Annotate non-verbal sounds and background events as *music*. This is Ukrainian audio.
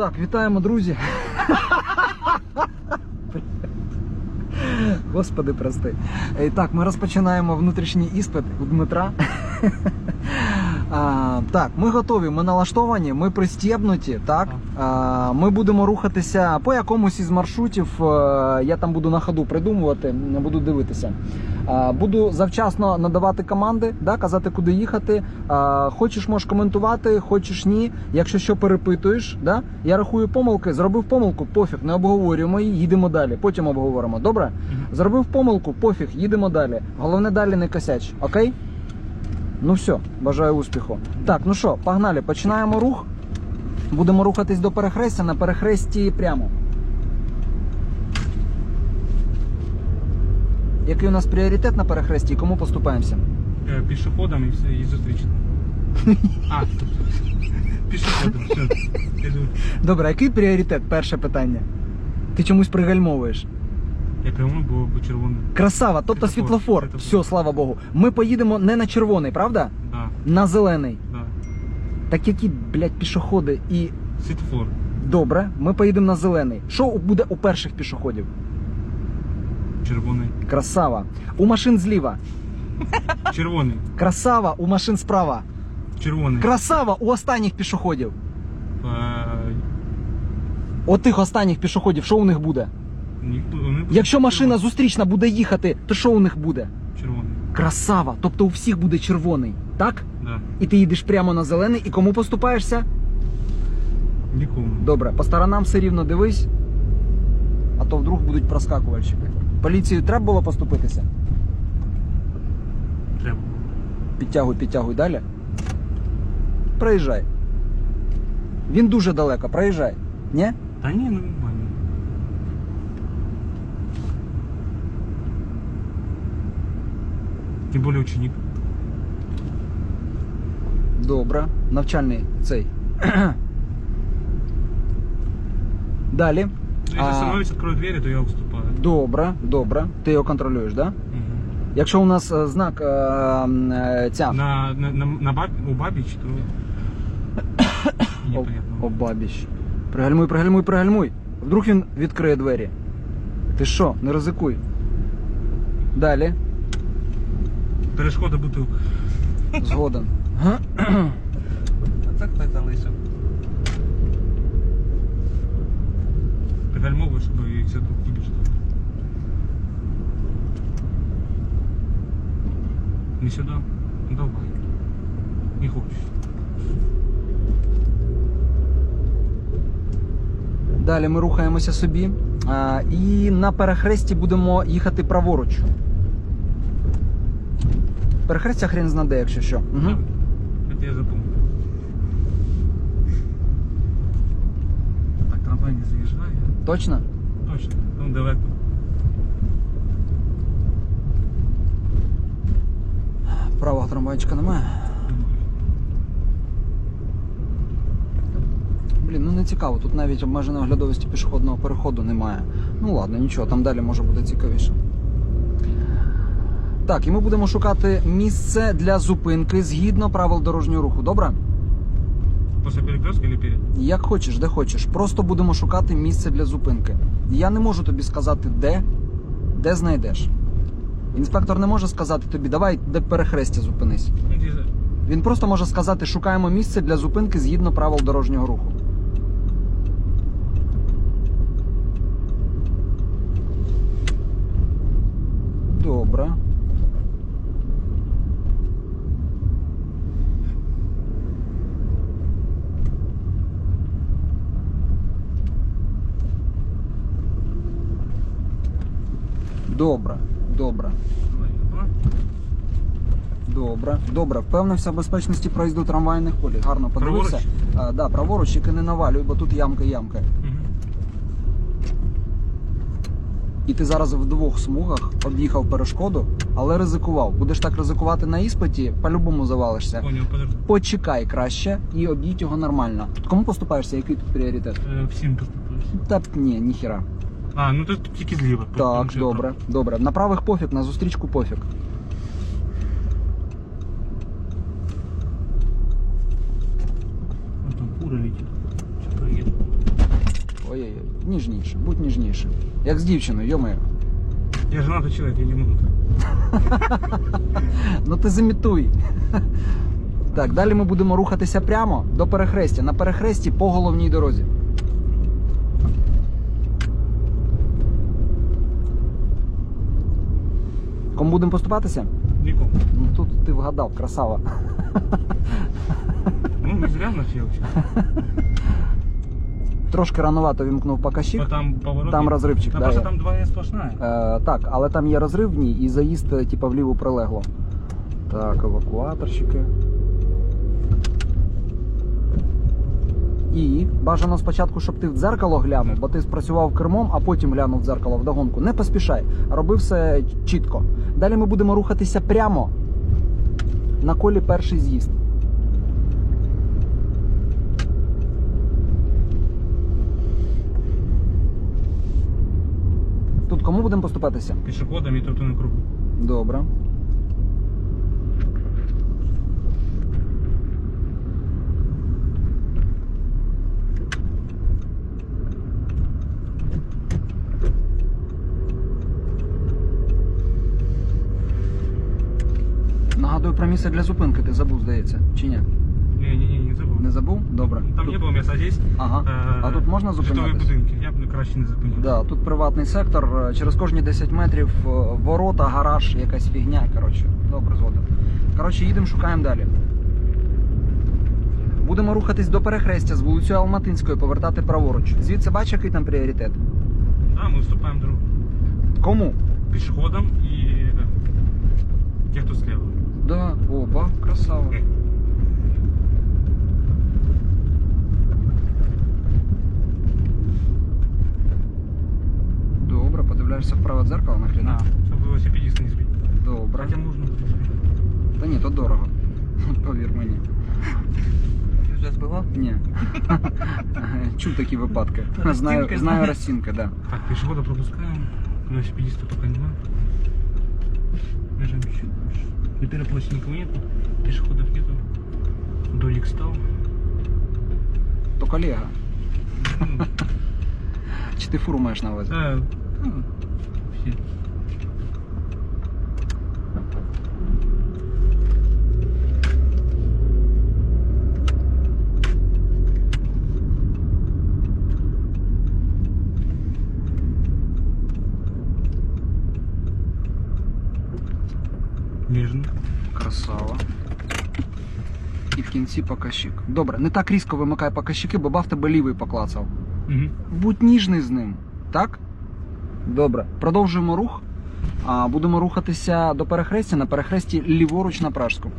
Так, вітаємо, друзі. Господи, прости. І так, ми розпочинаємо внутрішній іспит у Дмитра. А, так, ми готові, ми налаштовані, ми пристібнуті. Так? А, ми будемо рухатися по якомусь із маршрутів. е, Я там буду на ходу придумувати, не буду дивитися. А, буду завчасно надавати команди, да, казати, куди їхати. А, хочеш, можеш коментувати, хочеш ні. Якщо що перепитуєш, да? я рахую помилки, зробив помилку, пофіг, не обговорюємо її, їдемо далі. Потім обговоримо. Добре? Зробив помилку, пофіг, їдемо далі. Головне далі не косяч, окей? Ну все, бажаю успіху. Так, ну що, погнали, починаємо рух. Будемо рухатись до перехрестя, на перехресті прямо. Який у нас пріоритет на перехресті і кому поступаємося? Е, Пішоходам і все, і зустрічним. *laughs* А, пішоходам, все. Добре, який пріоритет? Перше питання. Ти чомусь пригальмовуєш. Я прямо бо, бо червоний. Красава, тобто Світлофор, світлофор. Все, слава Богу. Ми поїдемо не на червоний, правда? Да, На зелений. да. Так які, блядь, пішоходи і Світлофор. Добре, ми поїдемо на зелений. Що буде у перших пішоходів? Червоний. Красава. У машин зліва. *laughs* Червоний. Красава у машин справа. Червоний. Красава у останніх пішоходів. Е, У тих останніх пішоходів, що у них буде? Ніхто не. Якщо машина зустрічна буде їхати, то що у них буде? Червоний. Красава. Тобто у всіх буде червоний, так? Да. І ти їдеш прямо на зелений, і кому поступаєшся? Нікому. Добре, по сторонам все рівно дивись, а то вдруг будуть проскакувальщики. Поліцію треба було поступитися? Треба. Підтягуй, підтягуй далі. Проїжджай. Він дуже далеко, проїжджай. Ні? Та ні, ну нормально. Тим більше ученик. Добре. Навчальний цей. Далі. Якщо А. становись, відкрою двері, то я вступаю. Добре, добре. Ти його контролюєш, да? Мгм. Якщо у нас е, знак е, е, ця На, на, на, на баб, у бабіч, то О- непонятно. Обабіч. Пригальмуй, пригальмуй, пригальмуй. Вдруг він відкриє двері. Ти що, не ризикуй. Далі. Перешкода бутилка. Згоден. А так так залишив. Пригальмовуєш, щоб і все тут вибіжало. Не сюди? Ну, Давай. Не хочеш. Далі ми рухаємося собі. А, і на перехресті будемо їхати праворуч. Перехрестя хрен знаде, якщо що. Угу. Это я запомнил. Так, трамвай не заїжджає. Точно? Точно. Ну далеко. Правого трамвайчика немає. Блін, ну не цікаво. Тут навіть обмеженої оглядовості пішохідного переходу немає. Ну ладно, нічого, там далі може бути цікавіше. Так, і ми будемо шукати місце для зупинки згідно правил дорожнього руху. Добре? После перекрестка или перед? Як хочеш, де хочеш. Просто будемо шукати місце для зупинки. Я не можу тобі сказати, де, де знайдеш. Інспектор не може сказати тобі, давай де перехрестя зупинись. Ну, Він просто може сказати, шукаємо місце для зупинки згідно правил дорожнього руху. Добре. Добре, добре. Добре, добре. Впевнився в безпечності проїзду трамвайних колій. Гарно подивився. А, да, праворуч, тільки не навалюй, бо тут ямка ямка. Мгм. І ти зараз в двох смугах об'їхав перешкоду, але ризикував. Будеш так ризикувати на іспиті, по-любому завалишся. Понял, подожди. Почекай краще і об'їдь його нормально. Кому поступаєшся? Який тут пріоритет? Е, Всім поступаюсь. Та ні, ніхіра. А, ну тут тільки зліва. Так, добре, добре. На правих пофіг, на зустрічку пофіг. там фура летить. Ой-ой-ой. Ніжніше, будь ніжніше. Як з дівчиною, йомаю. Я женатый человек, я не могу. *laughs* Ну ти замітуй. Так, далі ми будемо рухатися прямо до перехрестя. На перехресті по головній дорозі. Кому будемо поступатися? Нікому. Ну тут ти вгадав, красава. Ну, не зря начал. Трошки рановато вімкнув покащик. Там поворот. Там розривчик, Там да, просто є. там двоя сплошная. Е, так, але там є розривні і заїзд, типу, типа, вліво прилегло. Так, евакуаторщики. І бажано спочатку, щоб ти в дзеркало глянув, бо ти спрацював кермом, а потім глянув в дзеркало вдогонку. Не поспішай, роби все чітко. Далі ми будемо рухатися прямо на колі перший з'їзд. Тут кому будемо поступатися? Пешеходами и тут на кругу. Добре. місце для зупинки, ти забув, здається, чи ні? Не-не-не, не забыл. Не забув? Добре. Там Тут- не было места, а здесь Ага. э, А тут можна житлові зупинятись? будинки. Я б ну, краще не зупинявся. Да, тут приватний сектор, е, через кожні 10 метрів е, ворота, гараж, якась фігня. Коротше, добре, згодом. Коротше, їдемо, шукаємо далі. Будемо рухатись до перехрестя з вулицею Алматинської, повертати праворуч. Звідси бачиш, який там пріоритет? Да, мы уступаем друг Кому? пешеходам и э, тех, кто слева. Да, опа, красава. Добре, подивляєшся в праве дзеркало нахрена? Да, чтобы велосипедиста не сбить. Добре. Хотя можно. Та ні, то дорого. Повір мені. Ти вже збивав? Ні. Чув такі випадки. Знаю, Розцінка знаю знає. розцінки, да. Так, пешехода пропускаем. Велосипедиста пока не надо. Бежим Первой никого нету. Пешеходов нету. долик стал. Только Лего. Ну, Чи ти фуру маєш на увазі? Да, ну, все. Нежно. Красава. І в кінці покащик. Добре, не так різко вимикай покащики, бо бав тебе лівий поклацав. Угу. Будь ніжний з ним, так? Добре. Продовжуємо рух. А, будемо рухатися до перехрестя на перехресті ліворуч на Пражську.